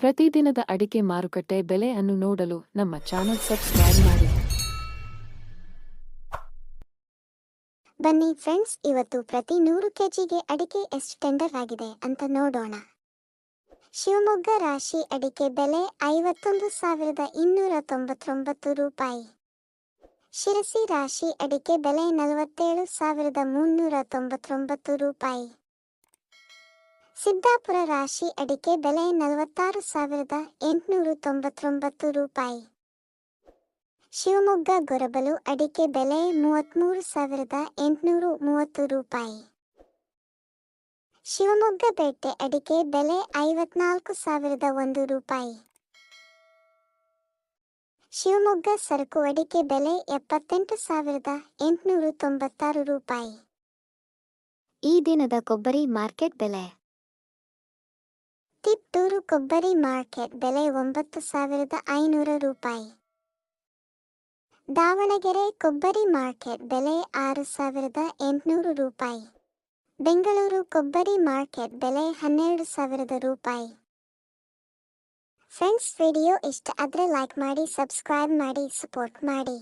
ಪ್ರತಿದಿನದ ಅಡಿಕೆ ಮಾರುಕಟ್ಟೆ ಬೆಲೆ ಅನ್ನು ನೋಡಲು ನಮ್ಮ ಚಾನೆಲ್ ಸಬ್ಸ್ಕ್ರೈಬ್ ಮಾಡಿ. ಬನ್ನಿ ಫ್ರೆಂಡ್ಸ್, ಇವತ್ತು ಪ್ರತಿ ನೂರು ಕೆಜಿಗೆ ಅಡಿಕೆ ಎಷ್ಟು ಟೆಂಡರ್ ಆಗಿದೆ ಅಂತ ನೋಡೋಣ. ಶಿವಮೊಗ್ಗ ರಾಶಿ ಅಡಿಕೆ ಬೆಲೆ ಐವತ್ತೊಂದು ಸಾವಿರದ ಇನ್ನೂರ ತೊಂಬತ್ತೊಂಬತ್ತು ರೂಪಾಯಿ. ಶಿರಸಿ ರಾಶಿ ಅಡಿಕೆ ಬೆಲೆ ನಲವತ್ತೇಳು ಸಾವಿರದ ಮುನ್ನೂರ ತೊಂಬತ್ತೊಂಬತ್ತು ರೂಪಾಯಿ. ಸಿದ್ದಾಪುರ ರಾಶಿ ಅಡಿಕೆ ಬೆಲೆ ನಲವತ್ತಾರು ಸಾವಿರದ ಎಂಟುನೂರ ತೊಂಬತ್ತೊಂಬತ್ತು ರೂಪಾಯಿ. ಶಿವಮೊಗ್ಗ ಗೊರಬಲು ಅಡಿಕೆ ಬೆಲೆ ಮೂವತ್ತ್ಮೂರು ಸಾವಿರದ ಎಂಟುನೂರು ಮೂವತ್ತು ರೂಪಾಯಿ. ಶಿವಮೊಗ್ಗ ಬೇಟೆ ಅಡಿಕೆ ಬೆಲೆ ಐವತ್ನಾಲ್ಕು ಸಾವಿರದ ಒಂದು ರೂಪಾಯಿ. ಶಿವಮೊಗ್ಗ ಸರಕು ಅಡಿಕೆ ಬೆಲೆ ಎಪ್ಪತ್ತೆಂಟು ಸಾವಿರದ ಎಂಟುನೂರು ತೊಂಬತ್ತಾರು ರೂಪಾಯಿ. ಈ ದಿನದ ಕೊಬ್ಬರಿ ಮಾರ್ಕೆಟ್ ಬೆಲೆ ತಿಪ್ಟೂರು ಕೊಬ್ಬರಿ ಮಾರ್ಕೆಟ್ ಬೆಲೆ ಒಂಬತ್ತು ಸಾವಿರದ ಐನೂರು ರೂಪಾಯಿ. ದಾವಣಗೆರೆ ಕೊಬ್ಬರಿ ಮಾರ್ಕೆಟ್ ಬೆಲೆ ಆರು ಸಾವಿರದ ಎಂಟುನೂರು ರೂಪಾಯಿ. ಬೆಂಗಳೂರು ಕೊಬ್ಬರಿ ಮಾರ್ಕೆಟ್ ಬೆಲೆ ಹನ್ನೆರಡು ಸಾವಿರದ ರೂಪಾಯಿ. ಫ್ರೆಂಡ್ಸ್, ವಿಡಿಯೋ ಇಷ್ಟ ಆದರೆ ಲೈಕ್ ಮಾಡಿ ಸಬ್ಸ್ಕ್ರೈಬ್ ಮಾಡಿ ಸಪೋರ್ಟ್ ಮಾಡಿ.